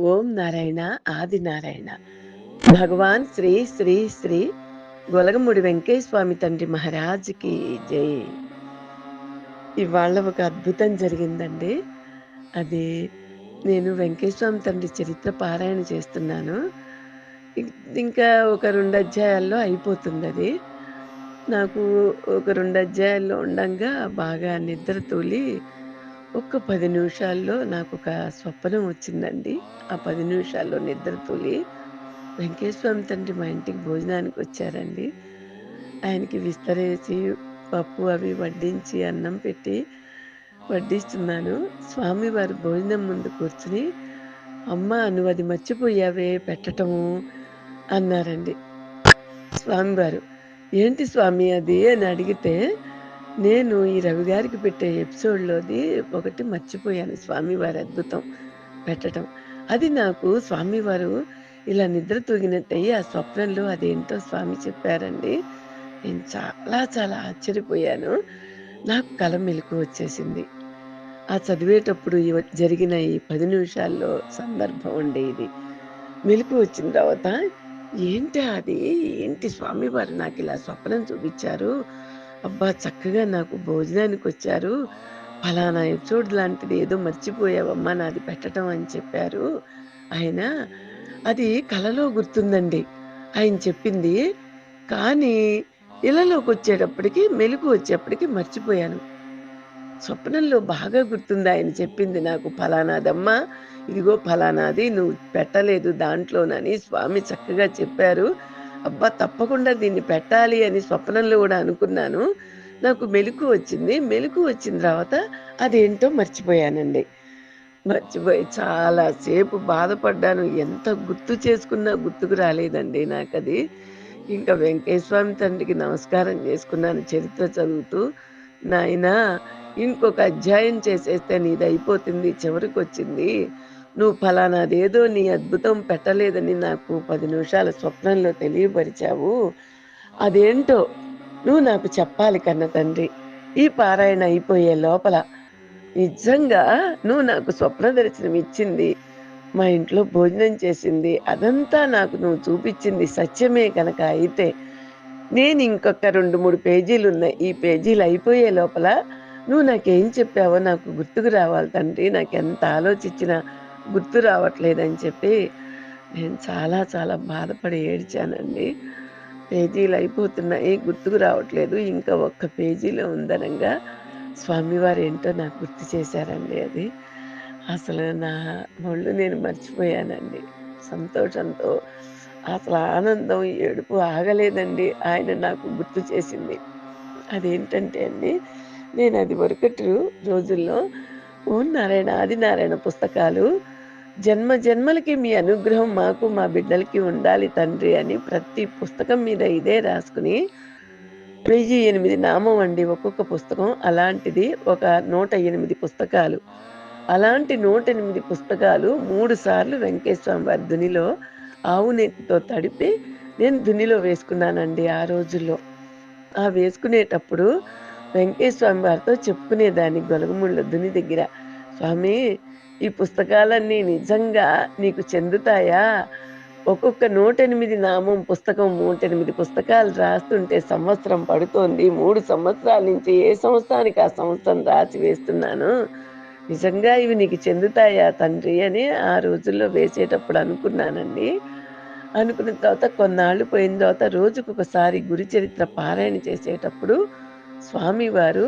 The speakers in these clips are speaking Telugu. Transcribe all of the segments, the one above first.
ఓం నారాయణ ఆది నారాయణ. భగవాన్ శ్రీ శ్రీ శ్రీ గొలగముడి వెంకయ్య స్వామి తండ్రి మహారాజ్కి జై. ఇవాళ ఒక అద్భుతం జరిగిందండి. అది నేను వెంకయ్య స్వామి తండ్రి చరిత్ర పారాయణ చేస్తున్నాను. ఇంకా ఒక రెండు అధ్యాయాల్లో అయిపోతుంది అది నాకు ఒక రెండు అధ్యాయాల్లో ఉండంగా బాగా నిద్ర తూలి ఒక్క పది నిమిషాల్లో నాకు ఒక స్వప్నం వచ్చిందండి. ఆ పది నిమిషాల్లో నిద్ర వెంకటేశ్వర వెంకటేశ్వరం తండ్రి మా ఇంటికి భోజనానికి వచ్చారండి. ఆయనకి విస్తరేసి పప్పు అవి వడ్డించి అన్నం పెట్టి వడ్డిస్తున్నాను. స్వామివారు భోజనం ముందు కూర్చుని అమ్మ నువ్వు అది మర్చిపోయావే పెట్టటము అన్నారండి. స్వామివారు ఏంటి స్వామి అది అని అడిగితే నేను ఈ రవి గారికి పెట్టే ఎపిసోడ్లోది ఒకటి మర్చిపోయాను. స్వామివారి అద్భుతం పెట్టడం అది నాకు స్వామివారు ఇలా నిద్ర తూగినట్టయి ఆ స్వప్నంలో అదేంటో స్వామి చెప్పారండి. నేను చాలా చాలా ఆశ్చర్యపోయాను. నాకు కల మెలకు వచ్చేసింది. ఆ చదివేటప్పుడు జరిగిన ఈ పది నిమిషాల్లో సందర్భం ఉండేది మెలకు వచ్చిన తర్వాత ఏంటి అది? ఏంటి స్వామివారు నాకు ఇలా స్వప్నం చూపించారు? అబ్బా! చక్కగా నాకు భోజనానికి వచ్చారు. ఫలానా ఎపిసోడ్ లాంటిది ఏదో మర్చిపోయావమ్మా నాది పెట్టడం అని చెప్పారు. ఆయన అది కలలో గుర్తుందండి. ఆయన చెప్పింది కానీ ఇళ్ళలోకి వచ్చేటప్పటికి మెలుగు వచ్చేప్పటికి మర్చిపోయాను. స్వప్నంలో బాగా గుర్తుంది ఆయన చెప్పింది నాకు ఫలానాదమ్మా ఇదిగో ఫలానాది నువ్వు పెట్టలేదు దాంట్లోనని స్వామి చక్కగా చెప్పారు. అబ్బా తప్పకుండా దీన్ని పెట్టాలి అని స్వప్నంలో కూడా అనుకున్నాను. నాకు మెలకు వచ్చింది. మెలకు వచ్చిన తర్వాత అదేంటో మర్చిపోయానండి. మర్చిపోయి చాలా సేపు బాధపడ్డాను. ఎంత గుర్తు చేసుకున్నా గుర్తుకు రాలేదండి నాకు అది ఇంకా వెంకటేశ్వమి తండ్రికి నమస్కారం చేసుకున్నాను చరిత్ర చదువుతూ. నాయనా ఇంకొక అధ్యాయం చేసేస్తే నీది అయిపోతుంది చివరికి వచ్చింది నువ్వు ఫలానాదేదో నీ అద్భుతం పెట్టలేదని నాకు పది నిమిషాల స్వప్నంలో తెలియపరిచావు. అదేంటో నువ్వు నాకు చెప్పాలి కన్న తండ్రి. ఈ పారాయణ అయిపోయే లోపల నిజంగా నువ్వు నాకు స్వప్న దర్శనం ఇచ్చింది. మా ఇంట్లో భోజనం చేసింది. అదంతా నాకు నువ్వు చూపించింది సత్యమే కనుక అయితే నేను ఇంకొక రెండు మూడు పేజీలు ఉన్నాయి. ఈ పేజీలు అయిపోయే లోపల నువ్వు నాకేం చెప్పావో నాకు గుర్తుకు రావాలి తండ్రి. నాకు ఎంత ఆలోచించినా గుర్తు రావట్లేదని చెప్పి నేను చాలా చాలా బాధపడి ఏడ్చానండి. పేజీలు అయిపోతున్నాయి గుర్తుకు రావట్లేదు. ఇంకా ఒక్క పేజీలో ఉందనంగా స్వామివారు ఏంటో నాకు గుర్తు చేశారండి అది. అసలు నా ఒళ్ళు నేను మర్చిపోయానండి. సంతోషంతో అసలు ఆనందం ఏడుపు ఆగలేదండి. ఆయన నాకు గుర్తు చేసింది. అదేంటంటే అండి నేను అది వరకటి రోజుల్లో ఓం నారాయణ ఆది నారాయణ పుస్తకాలు జన్మ జన్మలకి మీ అనుగ్రహం మాకు మా బిడ్డలకి ఉండాలి తండ్రి అని ప్రతి పుస్తకం మీద ఇదే రాసుకుని వెయ్యి ఎనిమిది నామం అండి ఒక్కొక్క పుస్తకం. అలాంటిది ఒక నూట ఎనిమిది పుస్తకాలు. అలాంటి నూట ఎనిమిది పుస్తకాలు మూడు సార్లు వెంకటేశ్వర వారి దునిలో ఆవు నెత్తితో తడిపి నేను దునిలో వేసుకున్నానండి ఆ రోజుల్లో. ఆ వేసుకునేటప్పుడు వెంకటేశ్వర వారితో చెప్పుకునేదాన్ని గొలగముళ్ళ దుని దగ్గర. స్వామి ఈ పుస్తకాలన్నీ నిజంగా నీకు చెందుతాయా? ఒక్కొక్క నూట ఎనిమిది నామం పుస్తకం నూటెనిమిది పుస్తకాలు రాస్తుంటే సంవత్సరం పడుతోంది. మూడు సంవత్సరాల నుంచి ఏ సంవత్సరానికి ఆ సంవత్సరం రాసి వేస్తున్నాను? నిజంగా ఇవి నీకు చెందుతాయా తండ్రి అని ఆ రోజుల్లో వేసేటప్పుడు అనుకున్నానండి. అనుకున్న తర్వాత కొన్నాళ్ళు పోయిన తర్వాత రోజుకొకసారి గురి చరిత్ర పారాయణ చేసేటప్పుడు స్వామివారు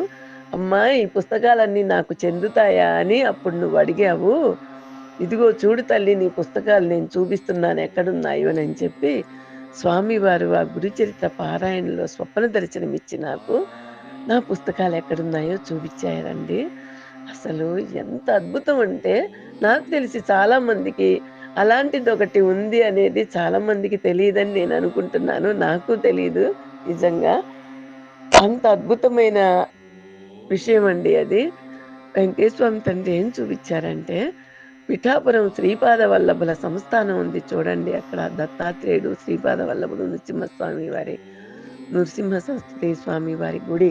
అమ్మా ఈ పుస్తకాలన్నీ నాకు చెందుతాయా అని అప్పుడు నువ్వు అడిగావు. ఇదిగో చూడు తల్లి నీ పుస్తకాలు నేను చూపిస్తున్నాను ఎక్కడున్నాయో అని చెప్పి స్వామివారు ఆ గురుచరిత్ర పారాయణలో స్వప్న దర్శనం ఇచ్చి నాకు నా పుస్తకాలు ఎక్కడున్నాయో చూపించారండి. అసలు ఎంత అద్భుతం అంటే నాకు తెలిసి చాలామందికి అలాంటిది ఒకటి ఉంది అనేది చాలామందికి తెలియదని నేను అనుకుంటున్నాను. నాకు తెలియదు నిజంగా. అంత అద్భుతమైన విషయం అండి అది. వెంకటేశ్వరం తండ్రి ఏం చూపించారంటే పిఠాపురం శ్రీపాద వల్లభుల సంస్థానం ఉంది చూడండి అక్కడ దత్తాత్రేయుడు శ్రీపాద వల్లభుడు నృసింహస్వామి వారి నృసింహ సరస్వతి స్వామి వారి గుడి.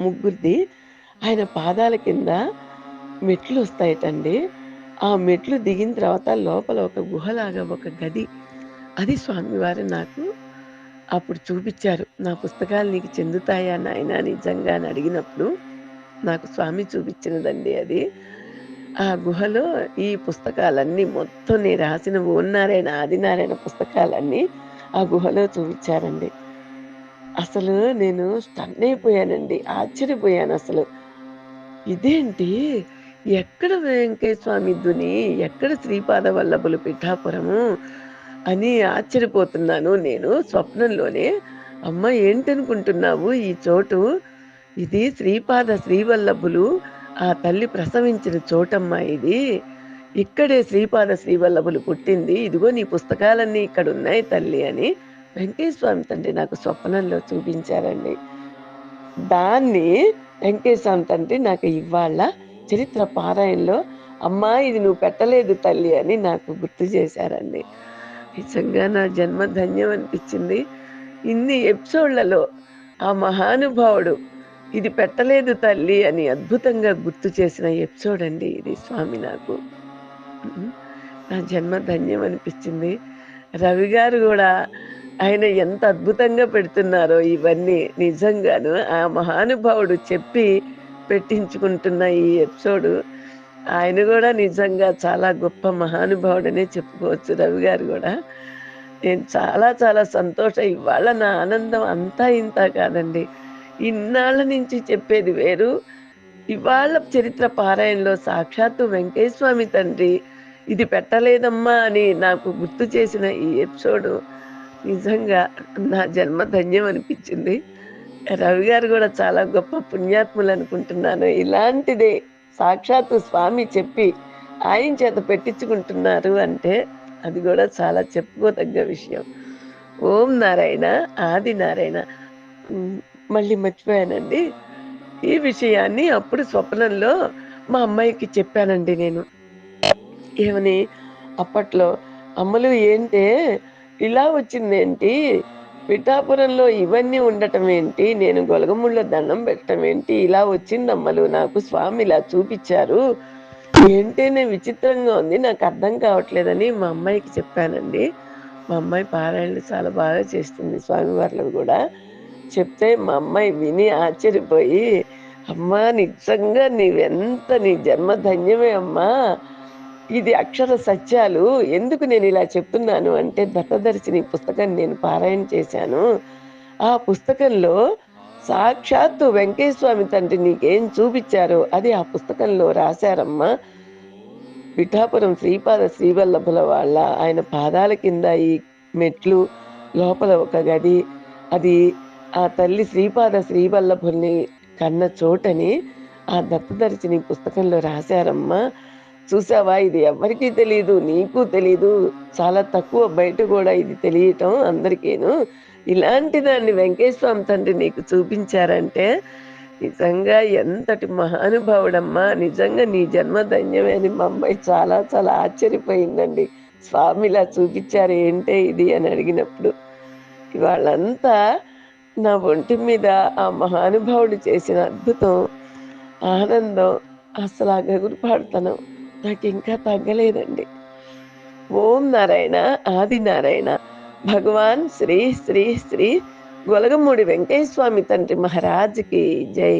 ముగ్గురిది ఆయన పాదాల కింద మెట్లు వస్తాయటండి ఆ మెట్లు దిగిన తర్వాత లోపల ఒక గుహలాగా ఒక గది. అది స్వామివారు నాకు అప్పుడు చూపించారు. నా పుస్తకాలు నీకు చెందుతాయా నాయన? నిజంగా అని అడిగినప్పుడు నాకు స్వామి చూపించినదండి అది. ఆ గుహలో ఈ పుస్తకాలన్నీ మొత్తం నేను రాసిన ఓన్నారాయణ ఆదినారాయణ పుస్తకాలన్నీ ఆ గుహలో చూపించారండి. అసలు నేను స్టన్ అయిపోయానండి. ఆశ్చర్యపోయాను అసలు. ఇదేంటి? ఎక్కడ వెంకయ్య స్వామి దుని ఎక్కడ శ్రీపాద వల్లభులు పిఠాపురము? అని ఆశ్చర్యపోతున్నాను నేను స్వప్నంలోనే. అమ్మ ఏంటనుకుంటున్నావు? ఈ చోటు ఇది శ్రీపాద శ్రీవల్లభులు ఆ తల్లి ప్రసవించిన చోటమ్మ ఇది. ఇక్కడే శ్రీపాద శ్రీవల్లభులు పుట్టింది. ఇదిగో నీ పుస్తకాలన్నీ ఇక్కడ ఉన్నాయి తల్లి అని వెంకటేశ్వర తండ్రి నాకు స్వప్నంలో చూపించారండి. దాన్ని వెంకటేశ్వామి తండ్రి నాకు ఇవాళ చరిత్ర పారాయణలో అమ్మా ఇది నువ్వు పెట్టలేదు తల్లి అని నాకు గుర్తు చేశారండి. నిజంగా నా జన్మ ధన్యం అనిపించింది. ఇన్ని ఎపిసోడ్లలో ఆ మహానుభావుడు ఇది పెట్టలేదు తల్లి అని అద్భుతంగా గుర్తు చేసిన ఎపిసోడ్ అండి ఇది స్వామి నాకు. నా జన్మ ధన్యం అనిపించింది. రవి గారు కూడా ఆయన ఎంత అద్భుతంగా పెడుతున్నారో ఇవన్నీ నిజంగాను ఆ మహానుభావుడు చెప్పి పెట్టించుకుంటున్న ఈ ఎపిసోడ్ ఆయన కూడా నిజంగా చాలా గొప్ప మహానుభావుడనే చెప్పుకోవచ్చు రవి గారు కూడా. నేను చాలా చాలా సంతోషం. ఇవాళ నా ఆనందం అంతా ఇంత కాదండి. ఇన్నాళ్ళ నుంచి చెప్పేది వేరు. ఇవాళ చరిత్ర పారాయణలో సాక్షాత్తు వెంకటేశ్వామి తండ్రి ఇది పెట్టలేదమ్మా అని నాకు గుర్తు చేసిన ఈ ఎపిసోడ్ నిజంగా నా జన్మ ధన్యం అనిపించింది. రవి గారు కూడా చాలా గొప్ప పుణ్యాత్ములు అనుకుంటున్నాను. ఇలాంటిదే సాక్షాత్తు స్వామి చెప్పి ఆయన చేత పెట్టించుకుంటున్నారు అంటే అది కూడా చాలా చెప్పుకోదగ్గ విషయం. ఓం నారాయణ ఆది నారాయణ. మళ్ళీ మర్చిపోయానండి. ఈ విషయాన్ని అప్పుడు స్వప్నంలో మా అమ్మాయికి చెప్పానండి నేను. ఏమని అప్పట్లో అమ్మలు ఏంటే ఇలా వచ్చిందేంటి పిఠాపురంలో ఇవన్నీ ఉండటం ఏంటి? నేను గొలగముళ్ళ దండం పెట్టడం ఏంటి? ఇలా వచ్చింది అమ్మలు నాకు స్వామి ఇలా చూపించారు. ఏంటనే విచిత్రంగా ఉంది నాకు అర్థం కావట్లేదని మా అమ్మాయికి చెప్పానండి. మా అమ్మాయి పారాయణలు చాలా బాగా చేస్తుంది స్వామివార్లు కూడా. చెప్తే మా అమ్మాయి విని ఆశ్చర్యపోయి అమ్మా నిజంగా నీవెంత నీ జన్మ ధన్యమే అమ్మా. ఇది అక్షర సత్యాలు. ఎందుకు నేను ఇలా చెప్తున్నాను అంటే దత్తదర్శిని పుస్తకం నేను పారాయణ చేశాను. ఆ పుస్తకంలో సాక్షాత్తు వెంకటేశ్వామి తండ్రి నీకేం చూపించారో అది ఆ పుస్తకంలో రాశారమ్మా. పిఠాపురం శ్రీపాద శ్రీవల్లభుల వాళ్ళ ఆయన పాదాల కింద ఈ మెట్లు లోపల ఒక గది అది ఆ తల్లి శ్రీపాద శ్రీవల్లభుల్ని కన్న చోటని ఆ దత్తదర్శిని పుస్తకంలో రాశారమ్మా. చూసావా? ఇది ఎవరికీ తెలియదు నీకు తెలీదు. చాలా తక్కువ బయట కూడా ఇది తెలియటం అందరికీను. ఇలాంటి దాన్ని వెంకటేశ్వరం తండ్రి నీకు చూపించారంటే నిజంగా ఎంతటి మహానుభావుడమ్మా. నిజంగా నీ జన్మ ధన్యమే అని మా అమ్మాయి చాలా చాలా ఆశ్చర్యపోయిందండి. స్వామిలా చూపించారు ఏంటే ఇది అని అడిగినప్పుడు. ఇవాళంతా నా ఒంటి మీద ఆ మహానుభావుడు చేసిన అద్భుతం ఆనందం అసలు ఆ గగురు నాకు ఇంకా తగ్గలేదండి. ఓం నారాయణ ఆది నారాయణ భగవాన్ శ్రీ శ్రీ శ్రీ గొలగమూడి స్వామి తండ్రి మహారాజ్కి జై.